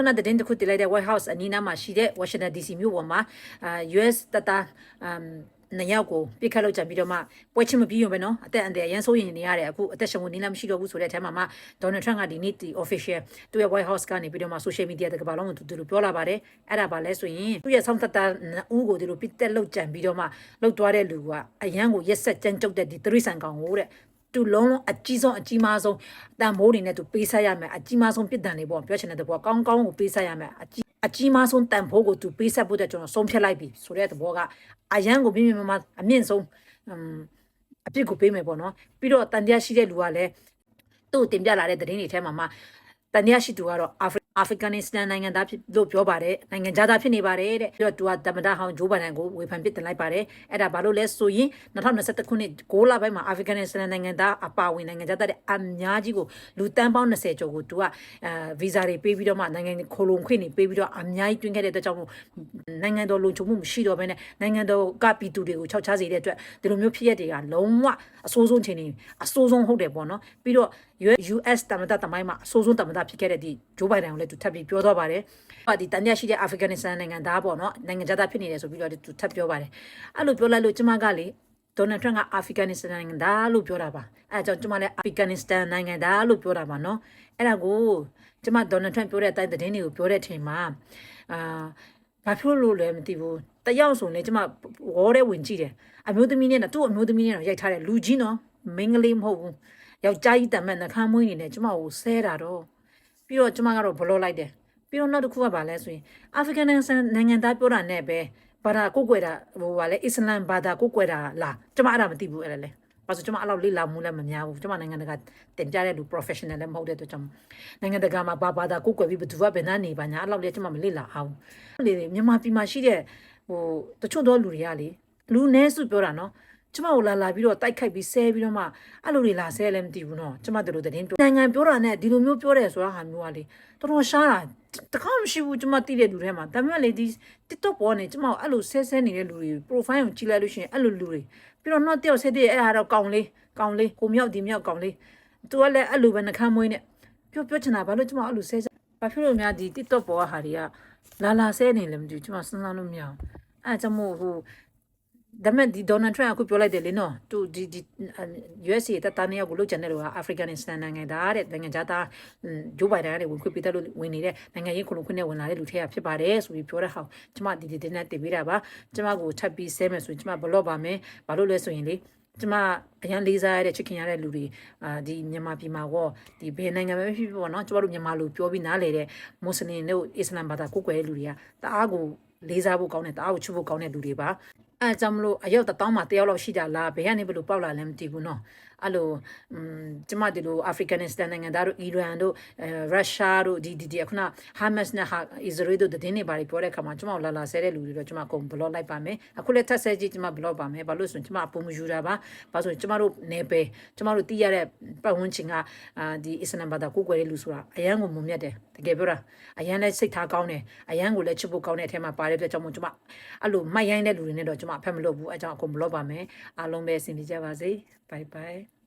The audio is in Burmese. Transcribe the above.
ခုနသတင်းတစ်ခုတင်လိုက်တဲ့ White House အနီးနားမှာရှိတဲ့ Washington DC မြို့ပေါ်မှာအာ US တတအမ်နှစ်ယောက်ကိုပြစ်ခတ်လို့ကြံပြီးတော့မှပွဲချင်းမပြီးရုံပဲနော်အသက်အန္တရာယ်ရန်ဆိုးရင်နေရတယ်အခုအသက်ရှင်ဝင်နေလားမရှိတော့ဘူးဆိုတဲ့အထက်မှာမှ Donald Trump ကဒီနေ့ဒီ official သူ့ရဲ့ White House ကနေပြီးတော့မှ social media တကဘာလုံးကိုသူတို့ပြောလာပါတယ်အဲ့ဒါပါလဲဆိုရင်သူ့ရဲ့ဆောင်းတတဦးကိုဒီလိုပြစ်တက်လို့ကြံပြီးတော့မှလှုပ်သွားတဲ့လူကအရန်ကိုရက်ဆက်ကြမ်းကြုတ်တဲ့ဒီသရိษံကောင်ကိုတဲ့ သူလုံးလုံးအကြီးဆုံးအကြီးမားဆုံးတန်မိုးတွေနဲ့သူပေးဆက်ရမယ်အကြီးမားဆုံးပြစ်ဒဏ်တွေပေါ့ပြောချင်တဲ့တဘောကောင်းကောင်းကိုပေးဆက်ရမယ်အကြီးအကြီးမားဆုံးတန်ဖိုးကိုသူပေးဆက်ဖို့တဲ့ကျွန်တော်ဆုံးဖြတ်လိုက်ပြီဆိုတဲ့သဘောကအရန်ကိုမြင်မြင်မမအမြင့်ဆုံးအမ်အပြစ်ကိုပေးမယ်ပေါ့နော်ပြီးတော့တန်တရားရှိတဲ့လူကလည်းသူ့ကိုတင်ပြလာတဲ့သတင်းတွေထဲမှာမှတန်တရားရှိသူကတော့အာဖရိ အာဖဂန်နစ္စတန်နိုင်ငံသားဖြစ်လို့ပြောပါတယ်နိုင်ငံခြားသားဖြစ်နေပါတယ်တဲ့ပြီးတော့သူကတမန်တော်ဟောင်းဂျိုးဘိုင်ဒန်ကိုဝေဖန်ပစ်တင်လိုက်ပါတယ်အဲ့ဒါဘာလို့လဲဆိုရင်2021ခုနှစ်6လပိုင်းမှာအာဖဂန်နစ္စတန်နိုင်ငံသားအပါဝင်နိုင်ငံခြားသားတဲ့အများကြီးကိုလူတန်းပေါင်း20ကျော်ကိုသူကအဲဗီဇာတွေပေးပြီးတော့မှနိုင်ငံခိုလုံခွင့်တွေပေးပြီးတော့အများကြီးတွင်းခဲ့တဲ့အတွက်ကြောင့်မို့နိုင်ငံတော်လုံခြုံမှုမရှိတော့ဘဲနဲ့နိုင်ငံတော်ကပြည်သူတွေကိုခြောက်ချစေတဲ့အတွက်ဒီလိုမျိုးဖြစ်ရတွေကလုံးဝအဆိုးဆုံးချိန်နေအဆိုးဆုံးဟုတ်တယ်ပေါ့နော်ပြီးတော့ US တမန်တော်တမိုင်းမှာအဆိုးဆုံးတမန်တော်ဖြစ်ခဲ့တဲ့ဒီဂျိုးဘိုင်ဒန်ကိုလည်းသူထပ်ပြီးပြောတော့ပါတယ်။ဟာဒီတန်မြတ်ရှိတဲ့အာဖဂန်နစ္စတန်နိုင်ငံသားပေါ့နော်နိုင်ငံသားဖြစ်နေတယ်ဆိုပြီးတော့သူထပ်ပြောပါတယ်။အဲ့လိုပြောလိုက်လို့ကျမကလေဒေါ်နယ်ထရန့်ကအာဖဂန်နစ္စတန်နိုင်ငံသားလို့ပြောတာပါ။အဲအကြောင်းကျမလည်းအာဖဂန်နစ္စတန်နိုင်ငံသားလို့ပြောတာပါနော်။အဲ့ဒါကိုကျမဒေါ်နယ်ထရန့်ပြောတဲ့အတိုင်းသတင်းတွေကိုပြောတဲ့အချိန်မှာအာဘာဖြစ်လို့လဲမသိဘူး။တယောက်ဆိုရင်ကျမဝေါ်တဲ့ဝင်ကြည့်တယ်။အမျိုးသမီးနဲ့သူ့အမျိုးသမီးနဲ့တော့ရိုက်ထားတယ်လူကြီးနော်မင်းကလေးမဟုတ်ဘူး။ယောက်ျားကြီးတံမဲ့နှခမ်းမွေးနေတယ်ကျမကိုဆဲတာတော့ ပြီးတော့ကျမကတော့ဘလော့လိုက်တယ်ပြီးတော့နောက်တစ်ခုကဘာလဲဆိုရင်အာဖရိကန်နိုင်ငံသားပြောတာနဲ့ပဲဘာသာကိုကိုွယ်တာဟိုဗာလဲအစ္စလမ်ဘာသာကိုကိုွယ်တာလားကျမအဲ့ဒါမသိဘူးအဲ့ဒါလဲဘာလို့ကျမအဲ့လောက်လေ့လာမှုလည်းမများဘူးကျမနိုင်ငံတကာတင်ပြတဲ့လူ professional လည်းမဟုတ်တဲ့အတွက်ကြောင့်နိုင်ငံတကာမှာဘာဘာသာကိုကိုွယ်ပြီးဘယ်သူကဘယ်နှနေပါညာအဲ့လောက်လေကျမမလေ့လာအောင်လေမြန်မာပြည်မှာရှိတဲ့ဟိုတချို့သောလူတွေကလေလူနည်းစုပြောတာနော် ကျမကိုလာလာပြီးတော့တိုက်ခိုက်ပြီးဆဲပြီးတော့မှအဲ့လိုတွေလာဆဲလည်းမသိဘူးနော်ကျမတို့လိုသတင်းပြောနိုင်ငံပြောတာနဲ့ဒီလိုမျိုးပြောတယ်ဆိုတာဟာမျိုးကလေတော်တော်ရှားတာတခါမရှိဘူးကျမတိတဲ့လူထဲမှာဒါပေမဲ့လေဒီ TikTok ပေါ်နေကျမအဲ့လိုဆဲဆဲနေတဲ့လူတွေ profile ကိုကြည့်လိုက်လို့ရှိရင်အဲ့လိုလူတွေပြီးတော့နောက်တယောက်ဆဲတဲ့အဲ့ဒါတော့ကောင်းလေးကောင်းလေးကိုမြောက်ဒီမြောက်ကောင်းလေးသူကလည်းအဲ့လိုပဲနှခမ်းမွေးနဲ့ပြောပြောချင်တာဘာလို့ကျမအဲ့လိုဆဲဆဲဘာဖြစ်လို့များဒီ TikTok ပေါ်ကဟာတွေကလာလာဆဲနေလည်းမသိဘူးကျမစဉ်းစားလို့မရအောင်အဲ့ကြောင့်မို့ဟို ဒါမဲ့ဒီဒေါ်နယ်ထရန့်အခုပြောလိုက်တယ်လေနော်သူဒီဒီ USA တတန်းရောက်ကိုလုတ်ချင်တဲ့လူကအာဖရိကန်နစ္စတန်နိုင်ငံသားတဲ့နိုင်ငံသားသားဂျိုးဘိုင်ဒန်ကနေဝင်ခွင့်ပေးတယ်လို့ဝင်နေတဲ့နိုင်ငံရေးခုလုံခွင့်နဲ့ဝင်လာတဲ့လူတွေကဖြစ်ပါတယ်ဆိုပြီးပြောတဲ့ဟာကျမဒီဒီတင်းနဲ့တင်ပေးတာပါကျမကိုထပ်ပြီးဆဲမယ်ဆိုရင်ကျမဘလော့ပါမယ်ဘာလို့လဲဆိုရင်လေကျမအရန်လေးစားရတဲ့ချစ်ခင်ရတဲ့လူတွေအာဒီမြန်မာပြည်မှာကောဒီဘယ်နိုင်ငံပဲဖြစ်ဖြစ်ပေါ့နော်ကျမတို့မြန်မာလူပြောပြီးနားလေတဲ့မွတ်စလင်တို့အစ္စလာမ်ဘာသာကိုယ်ကွယ်တဲ့လူတွေကတအားကိုလေးစားဖို့ကောင်းတယ်တအားကိုချစ်ဖို့ကောင်းတဲ့လူတွေပါ အဲကြောင့်မလို့အယောက်တစ်တောင်းမှတယောက်လောက်ရှိကြလားဘယ်ကနေဘယ်လိုပေါက်လာလဲမသိဘူးနော် အဲ့လိုอืมကျမဒီလိုအာဖရိကန်နစ္စတန်နိုင်ငံသားတို့အီရန်တို့အဲရုရှားတို့ဒီဒီဒီခုနဟာမတ်စ်နဲ့ဟာအစ္စရေးတို့တင်းနေပါလေပြောတဲ့အခါမှာကျမလာလာဆဲတဲ့လူတွေတော့ကျမအကုန်ဘလော့လိုက်ပါမယ်အခုလည်းထပ်ဆဲကြည့်ကျမဘလော့ပါမယ်ဘာလို့ဆိုရင်ကျမအပုံမယူတာပါဘာလို့ဆိုရင်ကျမတို့နေပဲကျမတို့တီးရတဲ့ပတ်ဝန်းကျင်ကအာဒီအစ္စလမ်ဘာသာကိုကိုွယ်တဲ့လူဆိုတာအရန်ကိုမုံမြတ်တယ်တကယ်ပြောတာအရန်လည်းစိတ်ထားကောင်းတယ်အရန်ကိုလည်းချစ်ဖို့ကောင်းတဲ့အထက်မှာပါတဲ့အတွက်ကြောင့်မို့ကျမအဲ့လိုမိုက်ရိုင်းတဲ့လူတွေနဲ့တော့ကျမအဖက်မလုပ်ဘူးအဲကြောင့်အကုန်ဘလော့ပါမယ်အားလုံးပဲအဆင်ပြေကြပါစေ ဘိုင်ဘိုင်